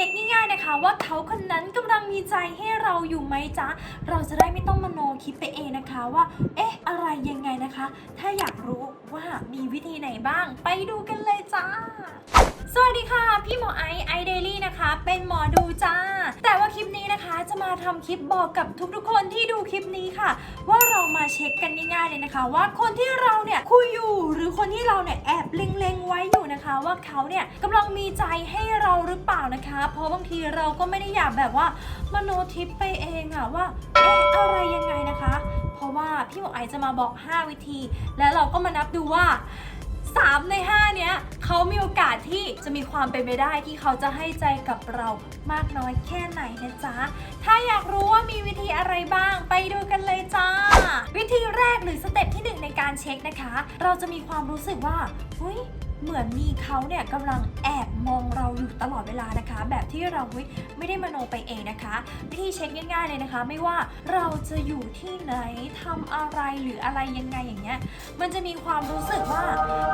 ช็คง่ายๆนะคะ ว่าเขาคนนั้นกำลังมีใจให้เราอยู่ไหมจ๊ะ เราจะได้ไม่ต้องมโนคิดไปเองนะคะว่า เอ๊ะ อะไรยังไงนะคะ ถ้าอยากรู้ว่ามีวิธีไหนบ้าง ไปดูกันเลยจ้า สวัสดีค่ะ พี่หมอไอไอเดลี่นะคะ เป็นหมอดูจ้า แต่ว่าคลิปนี้นะคะ จะมาทำคลิปบอกกับทุกๆคนที่ดูคลิปนี้ค่ะ ว่าเรามาเช็คกันง่ายๆเลยนะคะ ว่าคนที่เราเนี่ยคุยอยู่หรือคนที่เราเนี่ยแอบเล็งๆไว้อยู่นะคะ ว่าเขาเนี่ยกำลังมีใจให้เราหรือเปล่านะคะ เพราะบางทีเราก็ไม่ได้อยากแบบว่ามโนทิปไปเองอะว่าเอ๊ะอะไรยังไงนะคะ เพราะว่าพี่หมอไอจะมาบอก 5 วิธี แล้วเราก็มานับดูว่า 3 ใน 5 เนี้ยเขามีโอกาสที่จะมีความเป็นไปได้ที่เขาจะให้ใจกับเรามากน้อยแค่ไหนนะจ๊ะ ถ้าอยากรู้ว่ามีวิธีอะไรบ้างไปดูกันเลยจ้า วิธีแรกหรือสเต็ปที่ 1 ในการเช็คนะคะ เราจะมีความรู้สึกว่าเฮ้ย เหมือนมีเขาเนี่ยกำลังแอบมองเราอยู่ตลอดเวลานะคะ แบบที่เราไม่ได้มโนไปเองนะคะวิธีเช็คง่ายๆเลยนะคะ ไม่ว่าเราจะอยู่ที่ไหนทำอะไรหรืออะไรยังไงอย่างเงี้ยมันจะมีความรู้สึกว่า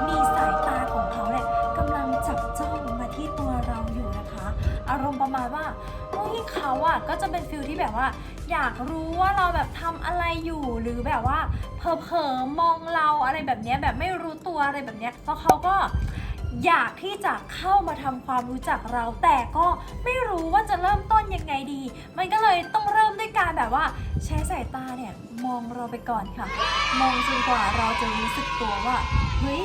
มีสายตาของเขาเนี่ยกำลังจับจ้องมาที่ตัวเราอยู่นะคะ อารมณ์ประมาณว่าเฮ้ยเขาอะก็จะเป็นฟิลที่แบบว่า อยากรู้ว่าเราแบบทำอะไรอยู่หรือแบบว่าเผลอๆมองเราอะไรแบบนี้แบบไม่รู้ตัวอะไรแบบนี้ยเพราะเขาก็อยากที่จะเข้ามาทำความรู้จักเรา แต่ก็ไม่รู้ว่าจะเริ่มต้นยังไงดี มันก็เลยต้องเริ่มด้วยการแบบว่า ใช้สายตาเนี่ยมองเราไปก่อนค่ะ มองจนกว่าเราจะรู้สึกตัวว่าเฮ้ย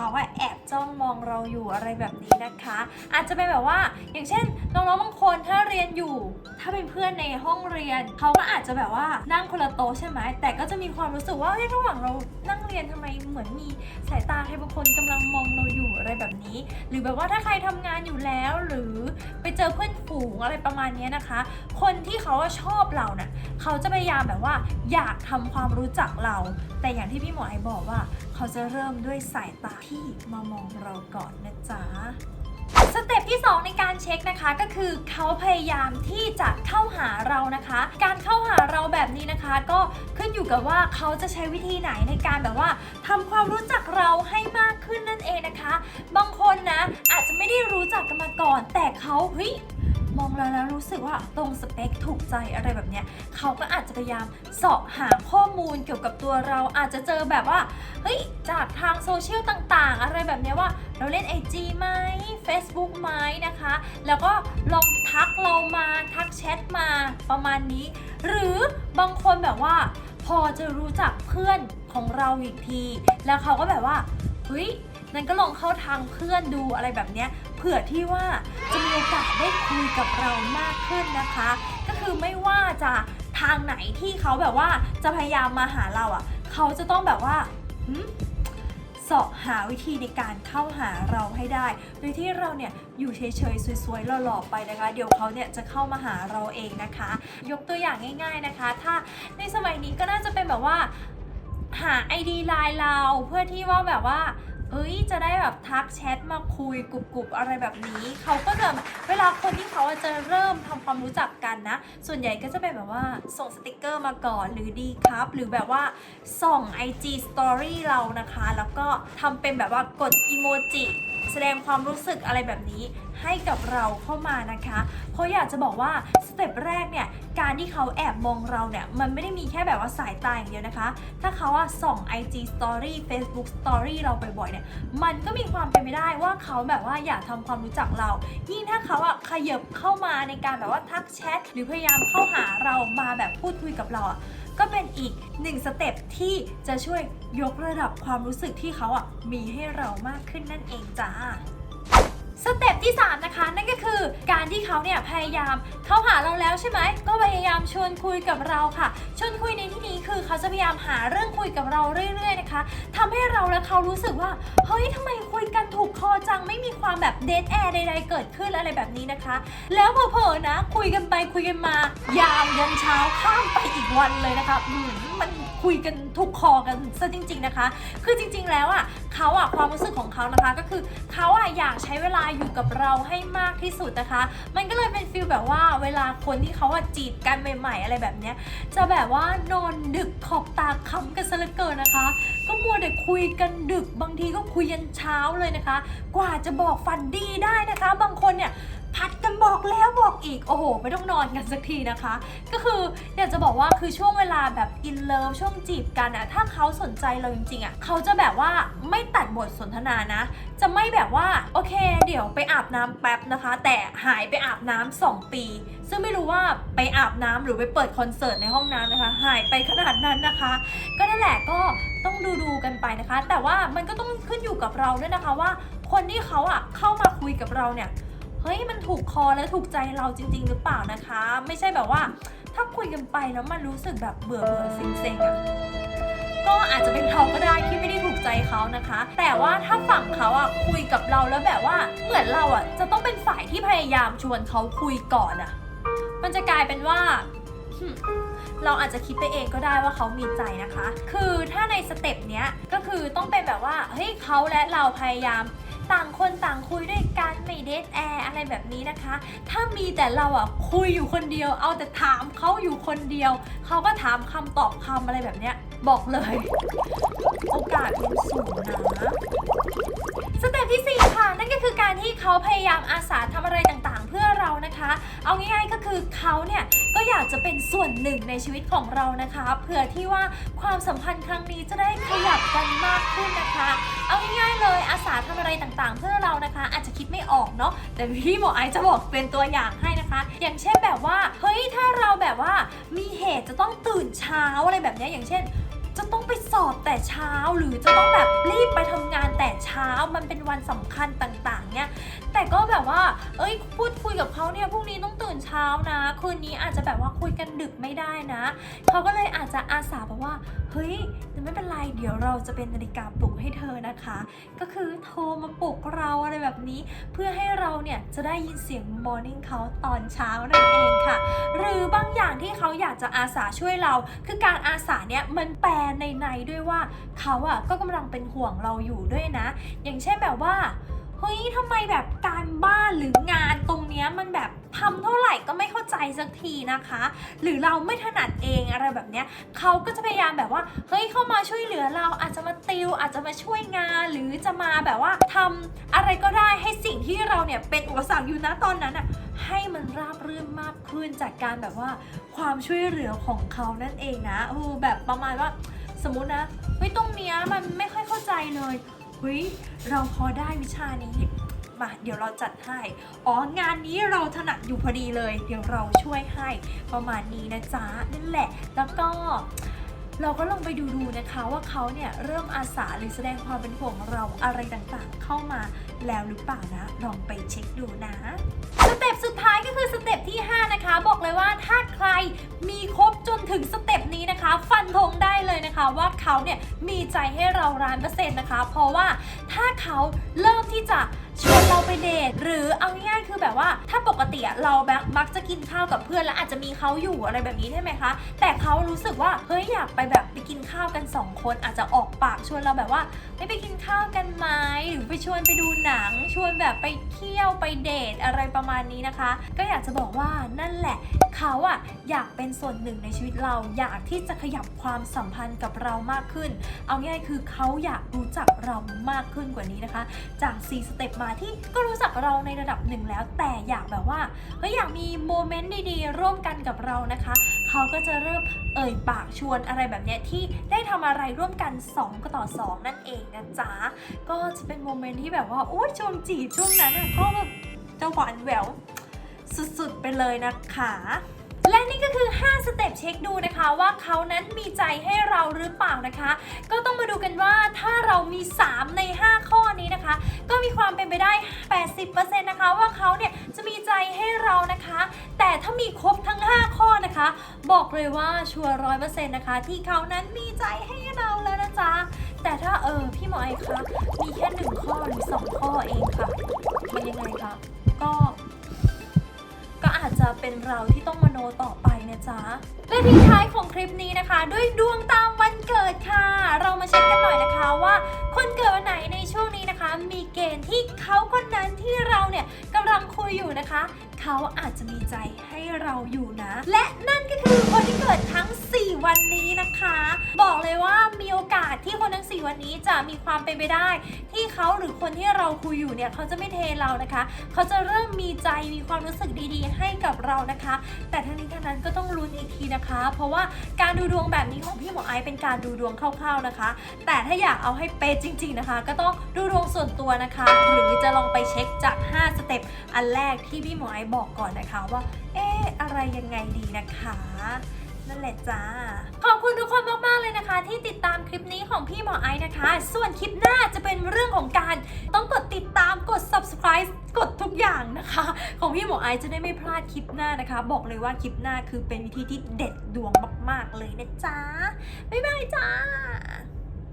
เขาว่าแอบจ้องมองเราอยู่อะไรแบบนี้นะคะ อาจจะเป็นแบบว่า อย่างเช่นน้องๆบางคนถ้าเรียนอยู่ ถ้าเป็นเพื่อนในห้องเรียน เขาก็อาจจะแบบว่านั่งคนละโต๊ะใช่ไหมแต่ก็จะมีความรู้สึกว่าเฮ้ยระหว่างเรานั่งเรียนทำไมเหมือนมีสายตาใครบางคนกำลังมองเราอยู่อะไรแบบนี้ หรือแบบว่าถ้าใครทำงานอยู่แล้วหรือ เจอเพื่อนฝูงอะไรประมาณนี้นะคะ คนที่เขาว่าชอบเราเน่ะเขาจะพยายามแบบว่าอยากทำความรู้จักเรา แต่อย่างที่พี่หมอไอบอกว่า เขาจะเริ่มด้วยสายตาที่มามองเราก่อนนะจ๊ะสเต็ปที่ 2 ในการเช็คนะคะก็คือเขาพยายามที่จะเข้าหาเรานะคะ การเข้าหา เราแบบนี้นะคะ ก็ขึ้นอยู่กับว่าเขาจะใช้วิธีไหนในการแบบว่าทำความรู้จักเราให้มากขึ้นนั่นเองนะคะ บางคนนะอาจจะไม่ได้รู้จักกันมาก่อน แต่เขาเฮ้ย มองเราแล้วรู้สึกว่าตรงสเปคถูกใจอะไรแบบเนี้ยเขาก็อาจจะพยายามเสาะหาข้อมูลเกี่ยวกับตัวเราอาจจะเจอแบบว่าเฮ้ยจากทางโซเชียลต่างๆ อะไรแบบเนี้ยว่าเราเล่น IG ไหม Facebook ไหมนะคะ แล้วก็ลองทักเรามาทักแชทมาประมาณนี้ หรือบางคนแบบว่า พอจะรู้จักเพื่อนของเราอีกที แล้วเขาก็แบบว่าเฮ้ยนั้นก็ลองเข้าทางเพื่อนดูอะไรแบบเนี้ยเผื่อที่ว่า จะมีโอกาสได้คุยกับเรามากขึ้นนะคะ ก็คือไม่ว่าจะทางไหนที่เขาแบบว่าจะพยายามมาหาเราอะ เขาจะต้องแบบว่าหืมเสาะหาวิธีในการเข้าหาเราให้ได้ โดยที่เราเนี่ยอยู่เฉยๆสวยๆหล่อๆไปนะคะ เดี๋ยวเขาเนี่ยจะเข้ามาหาเราเองนะคะ ยกตัวอย่างง่าย ๆนะคะ ถ้าในสมัยนี้ก็น่าจะเป็นแบบว่าหา ID ไลน์เราเพื่อที่ว่าแบบว่า เอ้ยจะได้แบบทักแชทมาคุยกรุบๆอะไรแบบนี้ เขาก็จะเวลาคนที่เขาจะเริ่มทำความรู้จักกันนะ ส่วนใหญ่ก็จะเป็นแบบว่าส่งสติกเกอร์มาก่อนหรือดีครับ หรือแบบว่าส่อง IG Story เรานะคะ แล้วก็ทำเป็นแบบว่ากดอีโมจิแสดงความรู้สึกอะไรแบบนี้ ให้กับเราเข้ามานะคะ เพราะอยากจะบอกว่าสเต็ปแรกเนี่ยการที่เขาแอบมองเราเนี่ยมันไม่ได้มีแค่แบบว่าสายตาอย่างเดียวนะคะ ถ้าเขาอะส่อง IG Story Facebook Story เราบ่อยๆเนี่ยมันก็มีความเป็นไปได้ว่าเขาแบบว่าอยากทำความรู้จักเรา ยิ่งถ้าเขาอะขยับเข้ามาในการแบบว่าทักแชทหรือพยายามเข้าหาเรามาแบบพูดคุยกับเราอะก็เป็นอีกหนึ่งสเต็ปที่จะช่วยยกระดับความรู้สึกที่เขาอะมีให้เรามากขึ้นนั่นเองจ้า สเต็ปที่ 3 นะคะ นั่นก็คือการที่เขาเนี่ยพยายามเข้าหาเราแล้วใช่ไหมก็พยายามชวนคุยกับเราค่ะ ชวนคุยในที่นี้คือเขาจะพยายามหาเรื่องคุยกับเราเรื่อย ๆ นะคะทำให้เราและเขารู้สึกว่าเฮ้ยทำไมคุยกันถูกคอจังไม่มีความแบบเดทแอร์ใดๆเกิดขึ้นอะไรแบบนี้นะคะ แล้วเผลอๆนะ คุยกันไปคุยกันมายาวยันเช้าข้ามไปอีกวันเลยนะคะอืม คุยกันถูกคอกันซะจริง ๆนะคะ คือจริง ๆ แล้วอะเขาอะความรู้สึกของเขานะคะ ก็คือเขาอะอยากใช้เวลาอยู่กับเราให้มากที่สุดนะคะ มันก็เลยเป็นฟีลแบบว่าเวลาคนที่เขาอะจีบกันใหม่ ๆ อะไรแบบเนี้ยจะแบบว่านอนดึกขอบตาค้ำกันซะเหลือเกินนะคะ ก็มัวแต่คุยกันดึกบางทีก็คุยยันเช้าเลยนะคะ กว่าจะบอกฝันดีได้นะคะ บางคนเนี่ย ผัดกันบอกแล้ว อีก โอ้โห ไม่ต้องนอนกันสักทีนะคะ ก็คืออยากจะบอกว่าคือช่วงเวลาแบบอินเลิฟช่วงจีบกันอะถ้าเขาสนใจเราจริงๆอะเขาจะแบบว่าไม่ตัดบทสนทนานะ จะไม่แบบว่าโอเค เดี๋ยวไปอาบน้ำแป๊บนะคะ แต่หายไปอาบน้ำสองปี ซึ่งไม่รู้ว่าไปอาบน้ำหรือไปเปิดคอนเสิร์ตในห้องน้ำนะคะ หายไปขนาดนั้นนะคะ ก็นั่นแหละก็ต้องดูดูกันไปนะคะ แต่ว่ามันก็ต้องขึ้นอยู่กับเราด้วยนะคะว่า คนที่เขาอะเข้ามาคุยกับเราเนี่ย เฮ้ยมันถูกคอและถูกใจเราจริง ๆ หรือเปล่านะคะ ไม่ใช่แบบว่า ถ้าคุยกันไปแล้วมันรู้สึกแบบเบื่อเบื่อๆเซ็งๆอะก็อาจจะเป็นเขาก็ได้ที่ไม่ได้ถูกใจเขานะคะ แต่ว่าถ้าฝั่งเขาอะคุยกับเราแล้วแบบว่าเหมือนเราอะจะต้องเป็นฝ่ายที่พยายามชวนเขาคุยก่อนอะมันจะกลายเป็นว่าเราอาจจะคิดไปเองก็ได้ว่าเขามีใจนะคะ คือถ้าในสเต็ปเนี้ยก็คือต้องเป็นแบบว่า เฮ้ยเขาและเราพยายาม ต่างคนต่างคุยด้วยกันไม่เดทแอ อะไรแบบนี้นะคะ ถ้ามีแต่เราอะคุยอยู่คนเดียว เอาแต่ถามเขาอยู่คนเดียว เขาก็ถามคำตอบคำอะไรแบบเนี้ย บอกเลย โอกาสมันสูงนะสเต็ปที่ 4 ค่ะ นั่นก็คือการที่เขาพยายามอาสาทำอะไรต่างๆ เพื่อเรานะคะ เอาง่ายๆก็คือเขาเนี่ย ก็อยากจะเป็นส่วนหนึ่งในชีวิตของเรานะคะเผื่อที่ว่าความสัมพันธ์ครั้งนี้จะได้ขยับกันมากขึ้นนะคะ เอาง่ายๆเลยอาสาทำอะไรต่างๆ เพื่อเรานะคะ อาจจะคิดไม่ออกเนาะแต่พี่หมอไอจะบอกเป็นตัวอย่างให้นะคะ อย่างเช่นแบบว่าเฮ้ยถ้าเราแบบว่ามีเหตุจะต้องตื่นเช้าอะไรแบบนี้อย่างเช่น จะต้องไปสอบแต่เช้าหรือจะต้องแบบรีบไปทำงานแต่เช้ามันเป็นวันสำคัญต่างๆ เนี่ย แต่ก็แบบว่า เอ้ยพูดคุยกับเขาเนี่ยพรุ่งนี้ต้องตื่นเช้านะ คืนนี้อาจจะแบบว่าคุยกันดึกไม่ได้นะเขาก็เลยอาจจะอาสาบอกว่า เฮ้ยไม่เป็นไรเดี๋ยวเราจะเป็นนาฬิกาปลุกให้เธอนะคะ ก็คือโทรมาปลุกเราอะไรแบบนี้ เพื่อให้เราเนี่ยจะได้ยินเสียง morning เขาตอนเช้านั่นเองค่ะ หรือบางอย่างที่เขาอยากจะอาสาช่วยเรา คือการอาสาเนี่ยมันแปลในในด้วยว่าเขาอะก็กำลังเป็นห่วงเราอยู่ด้วยนะ อย่างเช่นแบบว่าเฮ้ยทำไมแบบการบ้านหรืองานตรงเนี้ยมันแบบทำเท่าไหร่ก็ไม่เข้าใจสักทีนะคะ หรือเราไม่ถนัดเองอะไรแบบเนี้ยเขาก็จะพยายามแบบว่าเฮ้ยเข้ามาช่วยเหลือเราอาจจะมาติวอาจจะมาช่วยงาน หรือจะมาแบบว่าทำอะไรก็ได้ให้สิ่งที่เราเนี่ยเป็นอุปสรรคอยู่นะตอนนั้นอะให้มันราบรื่นมากขึ้นจากการแบบว่าความช่วยเหลือของเขานั่นเองนะโอ้แบบประมาณว่า สมมุตินะเฮ้ยตรงเนี้ยมันไม่ค่อยเข้าใจเลยเฮ้ยเราพอได้วิชานี้มาเดี๋ยวเราจัดให้ อ๋องานนี้เราถนัดอยู่พอดีเลย เดี๋ยวเราช่วยให้ประมาณนี้นะจ๊ะนั่นแหละ แล้วก็ เราก็ลองไปดูดูนะคะว่าเขาเนี่ยเริ่มอาสาหรือแสดงความเป็นห่วงเราอะไรต่างๆ เข้ามาแล้วหรือเปล่านะ ลองไปเช็คดูนะสเต็ปสุดท้ายก็คือสเต็ปที่ 5 นะคะ บอกเลยว่าถ้าใครมีครบจนถึงสเต็ปนี้นะคะ ฟันธงได้เลยนะคะว่าเขาเนี่ยมีใจให้เราร้านเปอร์เซ็นต์นะคะ เพราะว่าถ้าเขาเริ่มที่จะ ชวนเราไปเดทหรือเอาง่ายๆคือแบบว่า ถ้าปกติอะเราแบบมักจะกินข้าวกับเพื่อนแล้วอาจจะมีเขาอยู่อะไรแบบนี้ใช่ไหมคะ แต่เขารู้สึกว่าเฮ้ยอยากไปแบบไปกินข้าวกันสองคนอาจจะออกปากชวนเราแบบว่าไม่ไปกินข้าวกันไหมหรือไปชวนไปดูหนัง ชวนแบบไปเที่ยวไปเดทอะไรประมาณนี้นะคะ ก็อยากจะบอกว่านั่นแหละเขาอะอยากเป็นส่วนหนึ่งในชีวิตเราอยากที่จะขยับความสัมพันธ์กับเรามากขึ้น เอาง่ายๆคือเขาอยากรู้จักเรามากขึ้นกว่านี้นะคะ จาก4สเต็ปมาที่ก็รู้จักเราในระดับหนึ่งแล้ว แต่อยากแบบว่าเฮ้ยอยากมีโมเมนต์ดีๆ ร่วมกันกับเรานะคะ เขาก็จะเริ่มเอ่ยปากชวนอะไรแบบเนี้ยที่ได้ทำอะไรร่วมกัน2ก็ต่อ 2 นั่นเองนะจ๊ะก็จะเป็นโมเมนต์ที่แบบว่าโอ้ยช่วงจีช่วงนั้นก็แบบจะหวานแหววสุดๆไปเลยนะคะ นี่ก็คือ 5 สเต็ปเช็คดูนะคะว่าเขานั้นมีใจให้เราหรือเปล่านะคะ ก็ต้องมาดูกันว่าถ้าเรามี 3 ใน 5 ข้อนี้นะคะ ก็มีความเป็นไปได้ 80%นะคะว่าเขาเนี่ยจะมีใจให้เรานะคะ แต่ถ้ามีครบทั้ง 5 ข้อนะคะ บอกเลยว่าชัวร์ร้อยเปอร์เซ็นต์นะคะ ที่เขานั้นมีใจให้เราแล้วนะจ๊ะแต่ถ้าเออพี่หมอไอคะมีแค่หนึ่งข้อหรือสองข้อเองค่ะ มันยังไงคะก็ก็ อาจจะเป็นเราที่ต้องมโนต่อไปนะจ๊ะ และทิ้งท้ายของคลิปนี้นะคะ ด้วยดวงตามวันเกิดค่ะ เรามาเช็คกันหน่อยนะคะว่า คนเกิดวันไหนในช่วงนี้นะคะ มีเกณฑ์ที่เขาคนนั้นที่เราเนี่ยกกำลังคุยอยู่นะคะ เขาอาจจะมีใจให้เราอยู่นะ และนั่นก็คือคนที่เกิดทั้ง 4 วันนี้นะคะ บอกเลยว่ามีโอกาสที่คนทั้ง 4 วันนี้จะมีความเป็นไปได้ ที่เขาหรือคนที่เราคุยอยู่เนี่ยเขาจะไม่เทเรานะคะ เขาจะเริ่มมีใจมีความรู้สึกดีๆ ให้กับเรานะคะ แต่ทั้งนี้ทั้งนั้นก็ต้องลุ้นอีกทีนะคะ เพราะว่าการดูดวงแบบนี้ของพี่หมอไอซ์เป็นการดูดวงคร่าวๆนะคะ แต่ถ้าอยากเอาให้เป๊ะจริง ๆนะคะ ก็ต้องดูดวงส่วนตัวนะคะ หรือจะลองไปเช็คจาก 5 สเต็ปอันแรกที่พี่หมอไอซ์บอกก่อนนะคะว่า เอ๊ะอะไรยังไงดีนะคะ นั่นแหละจ้า ขอบคุณทุกคนมากๆเลยนะคะ ที่ติดตามคลิปนี้ของพี่หมอไอซ์นะคะ ส่วนคลิปหน้าจะเป็นเรื่องของการต้องกดติดตามกด subscribe กดทุกอย่างนะคะ ของพี่หมอไอซ์จะได้ไม่พลาดคลิปหน้านะคะ บอกเลยว่าคลิปหน้าคือเป็นวิธีที่เด็ดดวงมากๆเลยนะจ๊ะบ๊ายบายจ้า